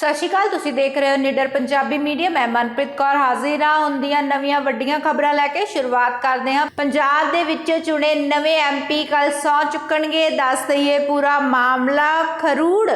ਸਤਿ ਸ਼੍ਰੀ ਅਕਾਲ, ਤੁਸੀਂ ਦੇਖ ਰਹੇ ਹੋ ਨਿਡਰ ਪੰਜਾਬੀ ਮੀਡੀਆ। ਮੈਂ ਮਨਪ੍ਰੀਤ ਕੌਰ ਹਾਜ਼ਰ ਹਾਂ। ਹੁੰਦੀਆਂ ਨਵੀਆਂ ਵੱਡੀਆਂ ਖਬਰਾਂ ਲੈ ਕੇ ਸ਼ੁਰੂਆਤ ਕਰਦੇ ਹਾਂ। ਪੰਜਾਬ ਦੇ ਵਿੱਚ ਚੁਣੇ ਨਵੇਂ ਐਮਪੀ ਕੱਲ ਸੌ ਚੁੱਕਣਗੇ। ਦੱਸ ਦਈਏ ਪੂਰਾ ਮਾਮਲਾ ਖਰੂੜ।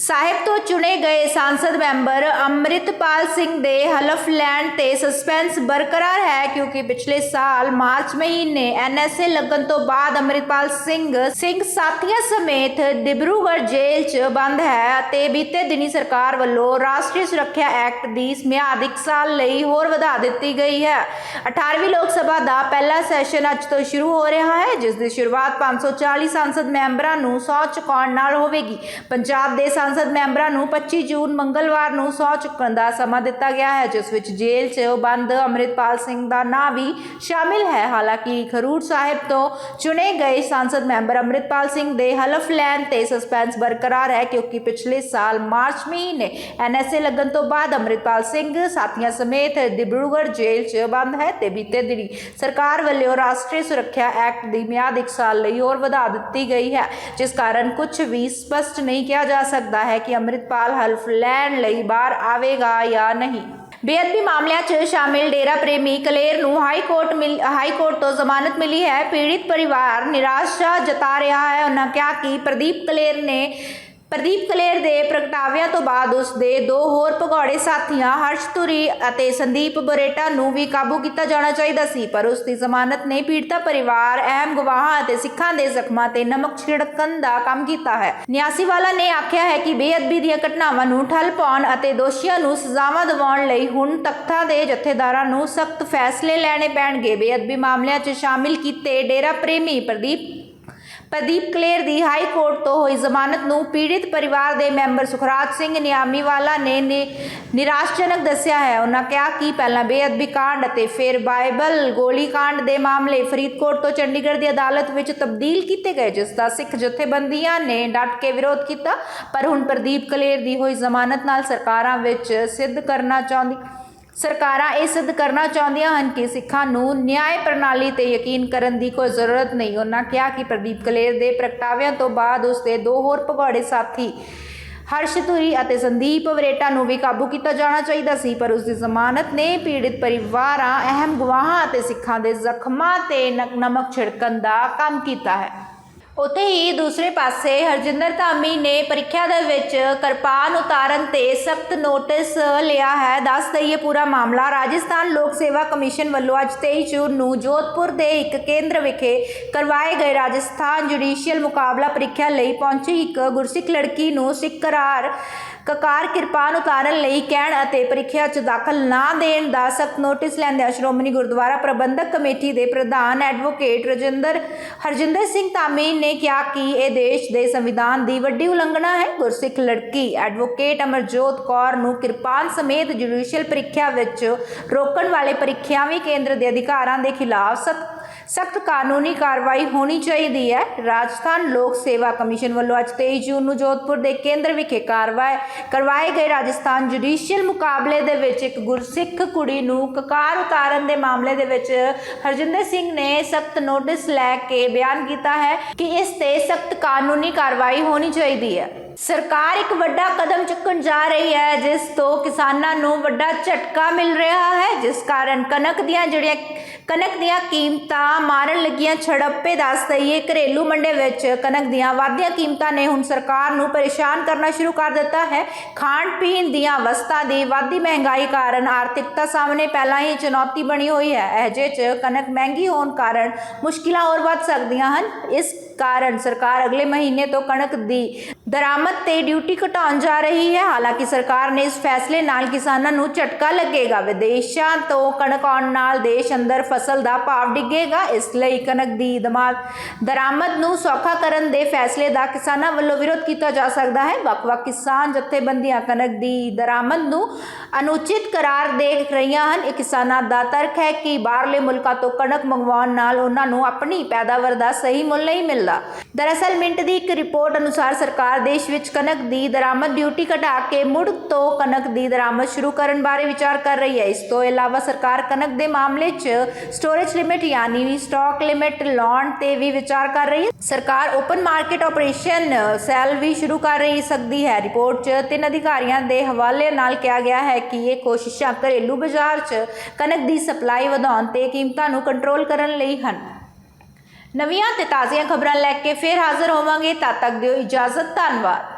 ਸਾਹਿਬ ਤੋਂ ਚੁਣੇ ਗਏ ਸੰਸਦ ਮੈਂਬਰ ਅੰਮ੍ਰਿਤਪਾਲ ਸਿੰਘ ਦੇ ਹਲਫ ਲੈਣ ਤੇ ਸਸਪੈਂਸ ਬਰਕਰਾਰ ਹੈ ਕਿਉਂਕਿ ਪਿਛਲੇ ਸਾਲ ਮਾਰਚ ਮਹੀਨੇ ਐਨਐਸਏ ਲੱਗਣ ਤੋਂ ਬਾਅਦ ਅੰਮ੍ਰਿਤਪਾਲ ਸਿੰਘ ਸਿੰਘ ਸਾਥੀਆਂ ਸਮੇਤ ਡਿਬਰੂਗੜ੍ਹ ਜੇਲ੍ਹ 'ਚ ਬੰਦ ਹੈ ਅਤੇ ਬੀਤੇ ਦਿਨੀ ਸਰਕਾਰ ਵੱਲੋਂ ਰਾਸ਼ਟਰੀ ਸੁਰੱਖਿਆ ਐਕਟ ਦੀ ਮਿਆਦ ਇੱਕ ਸਾਲ ਲਈ ਹੋਰ ਵਧਾ ਦਿੱਤੀ ਗਈ ਹੈ। 18ਵੀਂ ਲੋਕ ਸਭਾ ਦਾ ਪਹਿਲਾ ਸੈਸ਼ਨ ਅੱਜ ਤੋਂ ਸ਼ੁਰੂ ਹੋ ਰਿਹਾ ਹੈ, ਜਿਸ ਦੀ ਸ਼ੁਰੂਆਤ 540 ਸੰਸਦ ਮੈਂਬਰਾਂ ਨੂੰ ਸੌ ਚੁਕਾਉਣ ਨਾਲ ਹੋਵੇਗੀ। ਪੰਜਾਬ ਦੇ ਸੰਸਦ ਮੈਂਬਰਾਂ ਨੂੰ 25 ਜੂਨ ਮੰਗਲਵਾਰ ਨੂੰ ਸਹੁੰ ਚੁੱਕਣ ਦਾ ਸਮਾਂ ਦਿੱਤਾ ਗਿਆ ਹੈ, ਜਿਸ ਵਿੱਚ ਜੇਲ੍ਹ 'ਚ ਬੰਦ ਅੰਮ੍ਰਿਤਪਾਲ ਸਿੰਘ ਦਾ ਨਾਂ ਵੀ ਸ਼ਾਮਿਲ ਹੈ। ਹਾਲਾਂਕਿ ਖਰੂਰ ਸਾਹਿਬ ਤੋਂ ਚੁਣੇ ਗਏ ਸੰਸਦ ਮੈਂਬਰ ਅੰਮ੍ਰਿਤਪਾਲ ਸਿੰਘ ਦੇ ਹਲਫ ਲੈਣ ਤੇ ਸਸਪੈਂਸ ਬਰਕਰਾਰ ਹੈ, ਕਿਉਂਕਿ ਪਿਛਲੇ ਸਾਲ ਮਾਰਚ ਮਹੀਨੇ ਐਨਐਸਏ ਲੱਗਣ ਤੋਂ ਬਾਅਦ ਅੰਮ੍ਰਿਤਪਾਲ ਸਿੰਘ ਸਾਥੀਆਂ ਸਮੇਤ ਡਿਬਰੂਗੜ੍ਹ ਜੇਲ੍ਹ 'ਚ ਬੰਦ ਹੈ ਤੇ ਬੀਤੇ ਦਿਨੀ ਸਰਕਾਰ ਵੱਲੋਂ ਰਾਸ਼ਟਰੀ ਸੁਰੱਖਿਆ ਐਕਟ ਦੀ ਮਿਆਦ ਇੱਕ ਸਾਲ ਲਈ ਹੋਰ ਵਧਾ ਦਿੱਤੀ ਗਈ ਹੈ, ਜਿਸ ਕਾਰਨ ਕੁਝ ਵੀ ਸਪਸ਼ਟ ਨਹੀਂ ਕਿਹਾ ਜਾ ਸਕਦਾ। ਹੈ ਕਿ ਅੰਮ੍ਰਿਤਪਾਲ ਹਲਫ ਲੈਣ ਲਈ ਬਾਹਰ ਆਵੇਗਾ ਜਾਂ ਨਹੀਂ। ਬੇਅਦਬੀ ਮਾਮਲਿਆਂ 'ਚ ਸ਼ਾਮਿਲ ਡੇਰਾ ਪ੍ਰੇਮੀ ਕਲੇਰ ਨੂੰ ਹਾਈ ਕੋਰਟ ਹਾਈ ਕੋਰਟ ਤੋਂ ਜ਼ਮਾਨਤ ਮਿਲੀ ਹੈ। ਪੀੜਿਤ ਪਰਿਵਾਰ ਨਿਰਾਸ਼ਾ ਜਤਾ ਰਿਹਾ ਹੈ। ਉਹਨਾਂ ਕਿਹਾ ਕਿ ਪ੍ਰਦੀਪ ਕਲੇਰ ਨੇ ਪ੍ਰਦੀਪ ਕਲੇਰ ਦੇ ਪ੍ਰਗਟਾਵਿਆਂ ਤੋਂ ਬਾਅਦ ਉਸ ਦੇ ਦੋ ਹੋਰ ਭਗੌੜੇ ਸਾਥੀਆਂ, ਹਰਸ਼ ਧੁਰੀ ਅਤੇ ਸੰਦੀਪ ਬਰੇਟਾ ਨੂੰ ਵੀ ਕਾਬੂ ਕੀਤਾ ਜਾਣਾ ਚਾਹੀਦਾ ਸੀ, ਪਰ ਉਸ ਦੀ ਜ਼ਮਾਨਤ ਨੇ ਪੀੜਤਾ ਪਰਿਵਾਰ, ਅਹਿਮ ਗਵਾਹਾਂ ਅਤੇ ਸਿੱਖਾਂ ਦੇ ਜ਼ਖਮਾਂ ਤੇ ਨਮਕ ਛਿੜਕਣ ਦਾ ਕੰਮ ਕੀਤਾ ਹੈ। ਨਿਆਸੀਵਾਲਾ ਨੇ ਆਖਿਆ ਹੈ ਕਿ ਬੇਅਦਬੀ ਦੀਆਂ ਘਟਨਾਵਾਂ ਨੂੰ ਠੱਲ ਪਾਉਣ ਅਤੇ ਦੋਸ਼ੀਆਂ ਨੂੰ ਸਜ਼ਾਵਾਂ ਦਿਵਾਉਣ ਲਈ ਹੁਣ ਤਖਤਾ ਦੇ ਜਥੇਦਾਰਾਂ ਨੂੰ ਸਖਤ ਫੈਸਲੇ ਲੈਣੇ ਪੈਣਗੇ। ਬੇਅਦਬੀ ਮਾਮਲਿਆਂ 'ਚ ਸ਼ਾਮਿਲ ਕੀਤੇ ਡੇਰਾ ਪ੍ਰੇਮੀ ਪ੍ਰਦੀਪ ਪ੍ਰਦੀਪ ਕਲੇਰ ਦੀ ਹਾਈ ਕੋਰਟ ਤੋਂ ਹੋਈ ਜ਼ਮਾਨਤ ਨੂੰ ਪੀੜਿਤ ਪਰਿਵਾਰ ਦੇ ਮੈਂਬਰ ਸੁਖਰਾਜ ਸਿੰਘ ਨਿਆਮੀਵਾਲਾ ਨੇ ਨਿ- ਨਿਰਾਸ਼ਾਜਨਕ ਦੱਸਿਆ ਹੈ। ਉਹਨਾਂ ਕਿਹਾ ਕਿ ਪਹਿਲਾਂ ਬੇਅਦਬੀ ਕਾਂਡ ਅਤੇ ਫਿਰ ਬਾਈਬਲ ਗੋਲੀ ਕਾਂਡ ਦੇ ਮਾਮਲੇ ਫਰੀਦਕੋਟ ਤੋਂ ਚੰਡੀਗੜ੍ਹ ਦੀ ਅਦਾਲਤ ਵਿੱਚ ਤਬਦੀਲ ਕੀਤੇ ਗਏ, ਜਿਸ ਦਾ ਸਿੱਖ ਜਥੇਬੰਦੀਆਂ ਨੇ ਡਟ ਕੇ ਵਿਰੋਧ ਕੀਤਾ। ਪਰ ਹੁਣ ਪ੍ਰਦੀਪ ਕਲੇਰ ਦੀ ਹੋਈ ਜ਼ਮਾਨਤ ਨਾਲ ਸਰਕਾਰਾਂ ਵਿੱਚ ਸਿੱਧ ਕਰਨਾ ਚਾਹੁੰਦੀ ਸਰਕਾਰਾਂ ਇਹ ਸਿੱਧ ਕਰਨਾ ਚਾਹੁੰਦੀਆਂ ਹਨ ਕਿ ਸਿੱਖਾਂ ਨੂੰ ਨਿਆਂ ਪ੍ਰਣਾਲੀ ਤੇ ਯਕੀਨ ਕਰਨ ਦੀ ਕੋਈ ਜ਼ਰੂਰਤ ਨਹੀਂ। ਉਹਨਾਂ ਕਿਹਾ ਕਿ ਪ੍ਰਦੀਪ ਕਲੇਰ ਦੇ ਪ੍ਰਗਟਾਵਿਆਂ ਤੋਂ ਬਾਅਦ ਉਸ ਦੇ ਦੋ ਹੋਰ ਭਗੌੜੇ ਸਾਥੀ ਹਰਸ਼ ਧੁਰੀ ਅਤੇ ਸੰਦੀਪ ਵਰੇਟਾ ਨੂੰ ਵੀ ਕਾਬੂ ਕੀਤਾ ਜਾਣਾ ਚਾਹੀਦਾ ਸੀ, ਪਰ ਉਸ ਦੀ ਜ਼ਮਾਨਤ ਨੇ ਪੀੜਿਤ ਪਰਿਵਾਰਾਂ, ਅਹਿਮ ਗਵਾਹਾਂ ਅਤੇ ਸਿੱਖਾਂ ਦੇ ਜ਼ਖਮਾਂ ਤੇ ਨ- ਨਮਕ ਛਿੜਕਣ ਦਾ ਕੰਮ ਕੀਤਾ ਹੈ। ਉੱਥੇ ਹੀ ਦੂਸਰੇ ਪਾਸੇ ਹਰਜਿੰਦਰ ਧਾਮੀ ਨੇ ਪ੍ਰੀਖਿਆ ਦੇ ਵਿੱਚ ਕਿਰਪਾਨ ਉਤਾਰਨ ਤੇ ਸਖਤ ਨੋਟਿਸ ਲਿਆ ਹੈ। ਦੱਸ ਦਈਏ ਪੂਰਾ ਮਾਮਲਾ, ਰਾਜਸਥਾਨ ਲੋਕ ਸੇਵਾ ਕਮਿਸ਼ਨ ਵੱਲੋਂ ਅੱਜ 23 ਜੂਨ ਨੂੰ ਜੋਧਪੁਰ ਦੇ ਇੱਕ ਕੇਂਦਰ ਵਿਖੇ ਕਰਵਾਏ ਗਏ ਰਾਜਸਥਾਨ ਜੁਡੀਸ਼ੀਅਲ ਮੁਕਾਬਲਾ ਪ੍ਰੀਖਿਆ ਲਈ ਪਹੁੰਚੀ ਇੱਕ ਗੁਰਸਿੱਖ ਲੜਕੀ ਨੂੰ ਸਿੱਖ ਕਰਾਰ ਕਕਾਰ ਕਿਰਪਾਨ ਉਤਾਰਨ ਲਈ ਕਹਿਣ ਅਤੇ ਪ੍ਰੀਖਿਆ 'ਚ ਦਾਖਲ ਨਾ ਦੇਣ ਦਾ ਸਖਤ ਨੋਟਿਸ ਲੈਂਦਿਆਂ ਸ਼੍ਰੋਮਣੀ ਗੁਰਦੁਆਰਾ ਪ੍ਰਬੰਧਕ ਕਮੇਟੀ ਦੇ ਪ੍ਰਧਾਨ ਐਡਵੋਕੇਟ ਰਜਿੰਦਰ, ਹਰਜਿੰਦਰ ਸਿੰਘ ਧਾਮੀ ਨੇ ਕਿਹਾ ਕਿ ਇਹ ਦੇਸ਼ ਦੇ ਸੰਵਿਧਾਨ ਦੀ ਵੱਡੀ ਉਲੰਘਣਾ ਹੈ। ਗੁਰਸਿੱਖ ਲੜਕੀ ਐਡਵੋਕੇਟ ਅਮਰਜੋਤ ਕੌਰ ਨੂੰ ਕਿਰਪਾਨ ਸਮੇਤ ਜੁਡੀਸ਼ੀਅਲ ਪ੍ਰੀਖਿਆ ਵਿੱਚ ਰੋਕਣ ਵਾਲੇ ਪ੍ਰੀਖਿਆਵੀ ਕੇਂਦਰ ਦੇ ਅਧਿਕਾਰਾਂ ਦੇ ਖਿਲਾਫ ਸਖਤ ਸਖਤ ਕਾਨੂੰਨੀ ਕਾਰਵਾਈ ਹੋਣੀ ਚਾਹੀਦੀ ਹੈ। ਰਾਜਸਥਾਨ ਲੋਕ ਸੇਵਾ ਕਮਿਸ਼ਨ ਵੱਲੋਂ ਅੱਜ 23 ਜੂਨ ਨੂੰ ਜੋਧਪੁਰ ਦੇ ਕੇਂਦਰ ਵਿਖੇ ਕਾਰਵਾਈ ਕਰਵਾਏ ਗਏ ਰਾਜਸਥਾਨ ਜੁਡੀਸ਼ੀਅਲ ਮੁਕਾਬਲੇ ਦੇ ਵਿੱਚ ਇੱਕ ਗੁਰਸਿੱਖ ਕੁੜੀ ਨੂੰ ਕਕਾਰ ਉਤਾਰਨ ਦੇ ਮਾਮਲੇ ਦੇ ਵਿੱਚ ਹਰਜਿੰਦਰ ਸਿੰਘ ਨੇ ਸਖਤ ਨੋਟਿਸ ਲੈ ਕੇ ਬਿਆਨ ਕੀਤਾ ਹੈ ਕਿ ਇਸ ਤੇ ਸਖਤ ਕਾਨੂੰਨੀ ਕਾਰਵਾਈ ਹੋਣੀ ਚਾਹੀਦੀ ਹੈ। ਸਰਕਾਰ ਇੱਕ ਵੱਡਾ ਕਦਮ ਚੁੱਕਣ ਜਾ ਰਹੀ ਹੈ, ਜਿਸ ਤੋਂ ਕਿਸਾਨਾਂ ਨੂੰ ਵੱਡਾ ਝਟਕਾ ਮਿਲ ਰਿਹਾ ਹੈ, ਜਿਸ ਕਾਰਨ ਕਣਕ ਦੀਆਂ ਜਿਹੜੀਆਂ, ਕਣਕ ਦੀਆਂ ਕੀਮਤਾਂ ਮਾਰਨ ਲੱਗੀਆਂ ਛੜੱਪੇ ਦੱਸ ਦਈਏ। ਘਰੇਲੂ ਮੰਡੇ ਵਿੱਚ ਕਣਕ ਦੀਆਂ ਵਾਧੀਆਂ ਕੀਮਤਾਂ ਨੇ ਹੁਣ ਸਰਕਾਰ ਨੂੰ ਪਰੇਸ਼ਾਨ ਕਰਨਾ ਸ਼ੁਰੂ ਕਰ ਦਿੱਤਾ ਹੈ। ਖਾਣ ਪੀਣ ਦੀਆਂ ਵਸਤਾਂ ਦੀ ਵਾਧੀ ਮਹਿੰਗਾਈ ਕਾਰਨ ਆਰਥਿਕਤਾ ਸਾਹਮਣੇ ਪਹਿਲਾਂ ਹੀ ਚੁਣੌਤੀ ਬਣੀ ਹੋਈ ਹੈ। ਅਜੇ ਚ ਕਣਕ ਮਹਿੰਗੀ ਹੋਣ ਕਾਰਨ ਮੁਸ਼ਕਿਲਾਂ ਹੋਰ ਵੱਧ ਸਕਦੀਆਂ ਹਨ। ਇਸ ਕਾਰਨ ਸਰਕਾਰ ਅਗਲੇ ਮਹੀਨੇ ਤੋਂ ਕਣਕ ਦੀ ਦਰਾਮਦ ਤੇ ਡਿਊਟੀ ਘਟਾਉਣ ਜਾ ਰਹੀ ਹੈ। ਹਾਲਾਂਕਿ ਸਰਕਾਰ ਨੇ ਇਸ ਫੈਸਲੇ ਨਾਲ ਕਿਸਾਨਾਂ ਨੂੰ ਝਟਕਾ ਲੱਗੇਗਾ। ਵਿਦੇਸ਼ਾਂ ਤੋਂ ਕਣਕ ਆਉਣ ਨਾਲ ਦੇਸ਼ ਅੰਦਰ ਫਸਲ ਦਾ ਭਾਅ ਡਿੱਗੇਗਾ। ਇਸ ਲਈ ਕਣਕ ਦੀ ਦਮਾਦ ਦਰਾਮਦ ਨੂੰ ਸੌਖਾ ਕਰਨ ਦੇ ਫੈਸਲੇ ਦਾ ਕਿਸਾਨਾਂ ਵੱਲੋਂ ਵਿਰੋਧ ਕੀਤਾ ਜਾ ਸਕਦਾ ਹੈ। ਵੱਖ-ਵੱਖ ਕਿਸਾਨ ਜਥੇਬੰਦੀਆਂ ਕਣਕ ਦੀ ਦਰਾਮਦ ਨੂੰ ਅਨੁਚਿਤ ਕਰਾਰ ਦੇ ਰਹੀਆਂ ਹਨ। ਇਹ ਕਿਸਾਨਾਂ ਦਾ ਤਰਕ ਹੈ ਕਿ ਬਾਹਰਲੇ ਮੁਲਕਾਂ ਤੋਂ ਕਣਕ ਮੰਗਵਾਉਣ ਨਾਲ ਉਹਨਾਂ ਨੂੰ ਆਪਣੀ ਪੈਦਾਵਾਰ ਦਾ ਸਹੀ ਮੁੱਲ ਨਹੀਂ ਮਿਲਦਾ। ਦਰਅਸਲ ਮਿੰਟ ਦੀ ਇੱਕ ਰਿਪੋਰਟ ਅਨੁਸਾਰ ਸਰਕਾਰ ਦੇਸ਼ ਵਿੱਚ ਕਣਕ ਦੀ ਦਰਾਮਦ ਡਿਊਟੀ ਘਟਾ ਕੇ ਮੁੜ ਤੋਂ ਕਣਕ ਦੀ ਦਰਾਮਦ ਸ਼ੁਰੂ ਕਰਨ ਬਾਰੇ ਵਿਚਾਰ ਕਰ ਰਹੀ ਹੈ। ਇਸ ਤੋਂ ਇਲਾਵਾ ਸਰਕਾਰ ਕਣਕ ਦੇ ਮਾਮਲੇ 'ਚ ਸਟੋਰੇਜ ਲਿਮਿਟ ਯਾਨੀ ਸਟਾਕ ਲਿਮਿਟ ਲਾਉਣ ਤੇ ਵੀ ਵਿਚਾਰ ਕਰ ਰਹੀ ਹੈ। ਸਰਕਾਰ ਓਪਨ ਮਾਰਕੀਟ ਆਪਰੇਸ਼ਨ ਸੈੱਲ ਵੀ ਸ਼ੁਰੂ ਕਰ ਰਹੀ ਸਕਦੀ ਹੈ। ਰਿਪੋਰਟ 'ਚ ਤਿੰਨ ਅਧਿਕਾਰੀਆਂ ਦੇ ਹਵਾਲੇ ਨਾਲ ਕਿਹਾ ਗਿਆ ਹੈ ਕਿ ਇਹ ਕੋਸ਼ਿਸ਼ਾਂ ਘਰੇਲੂ ਬਾਜ਼ਾਰ 'ਚ ਕਣਕ ਦੀ ਸਪਲਾਈ ਵਧਾਉਣ ਤੇ ਕੀਮਤਾਂ ਨੂੰ ਕੰਟਰੋਲ ਕਰਨ ਲਈ ਹਨ। ਨਵੀਆਂ ਤੇ ਤਾਜ਼ੀਆਂ ਖਬਰਾਂ ਲੈ ਕੇ ਫਿਰ ਹਾਜ਼ਰ ਹੋਵਾਂਗੇ। ਤਦ ਤੱਕ ਦਿਓ ਇਜਾਜ਼ਤ ਧੰਨਵਾਦ।